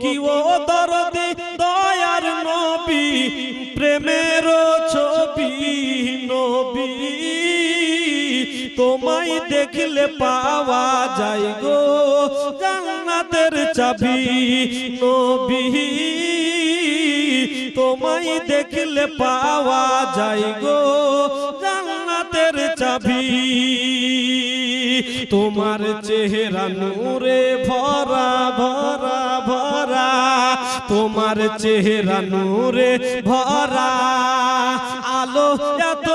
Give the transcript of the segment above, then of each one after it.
কি ও দরদি দয়ার নবী, প্রেমের ছবি নবী। তোমায় দেখলে পাওয়া যায় গো, জান্নাতের চাবি নবী। তোমায় দেখলে পাওয়া যায় গো, জান্নাতের চাবি। তোমার চেহারা নূরে ভরা ভরা ভরা। তোমার চেহারা নূরে ভরা আলো এত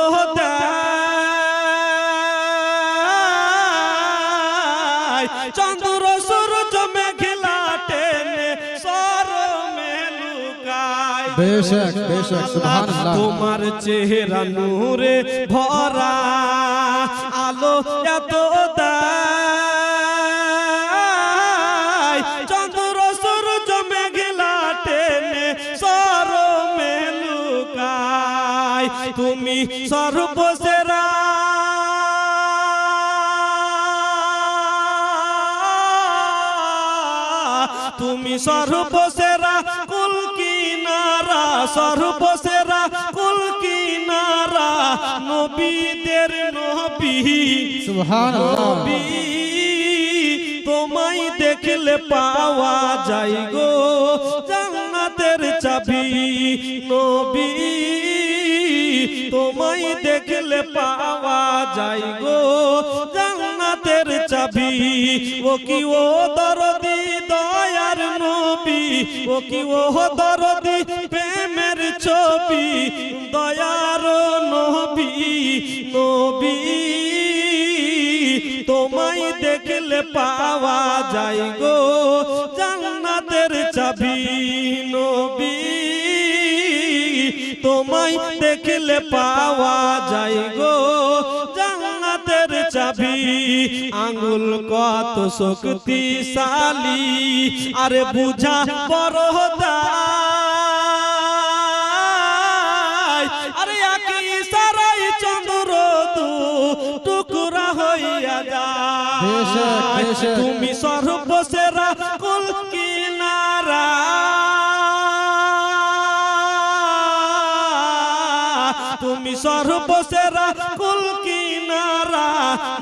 চন্দ্র সূর্য মেঘলা টেনে সর মেলুকায় বেশক বেশক সুবহানাল্লাহ। তোমার চেহারা নূরে ভরা আলো এত তুমি সর্বসেরা। তুমি সর্বসেরা কুল কিনারা সর্বসেরা কুল কিনারা নবীদের নবী। সুবহানাল্লাহ। নবী তোমায় দেখলে পাওয়া যায় গো। জান্নাতের চাবি নবী। তোমায় দেখলে পাওয়া যায় গো। জান্নাতের চাবি, ও কি ও দরদি, দয়ার নবী, ও কি ও দরদি, প্রেমের ছবি, দয়ার নবী নবী। তোমায় দেখলে পাওয়া যায় গো, জান্নাতের চাবি, নবী। দেখলে পাওয়া যায় গো। জান্নাতের চাবি আঙ্গুল কত শক্তিশালী। আরে বুঝা বড় আরে একই সারাই চন্দ্র টুকরা হইয়া যায়। তুমি সর্বসেরা তুমি সর্বসেরা কুল কিনারা,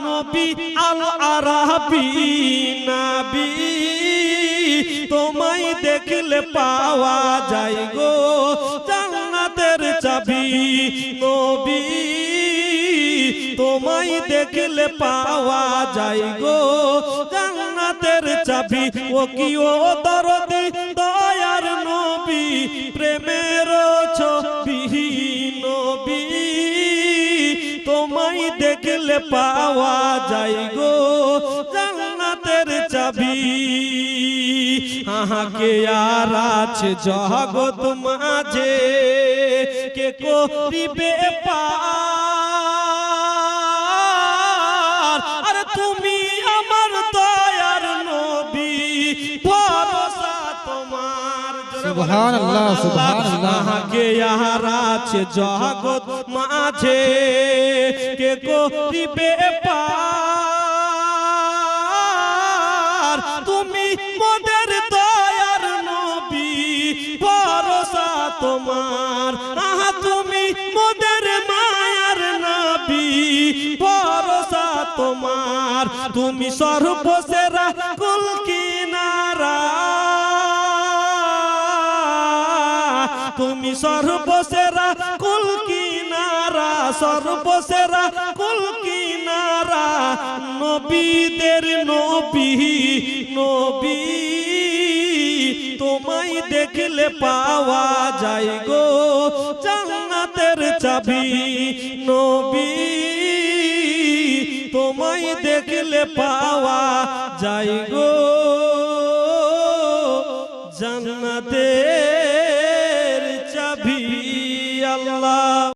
নবী আল আরাবি নবী। তোমায় দেখলে পাওয়া যায় গো, জান্নাতের চাবি নবী। তোমায় দেখলে পাওয়া যায় গো, জান্নাতের চাবি ও কি ও দরদি দেখলে পাওয়া যায় গো জান্নাতের চাবি। আহাকে আর আছে জগত মাঝে? কে করিবে পার তোমার সুবহানাল্লাহ, সুবহানাল্লাহ। আহাকে আর আছে জগৎ মাঝে। কে করিবে পার? তুমি মোদের দয়ার নবী ভরসা তোমার। আহা তুমি মোদের মায়ার নবী ভরসা তোমার। তুমি সর্বসেরা কুল তুমি সর্বসেরা, কুল কিনারা, সর্বসেরা, কুল কিনারা। নবীদের নবী নবী, তোমায় দেখলে পাওয়া যায় গো। জান্নাতের চাবি, নবী, তোমায় দেখলে পাওয়া যায় গো।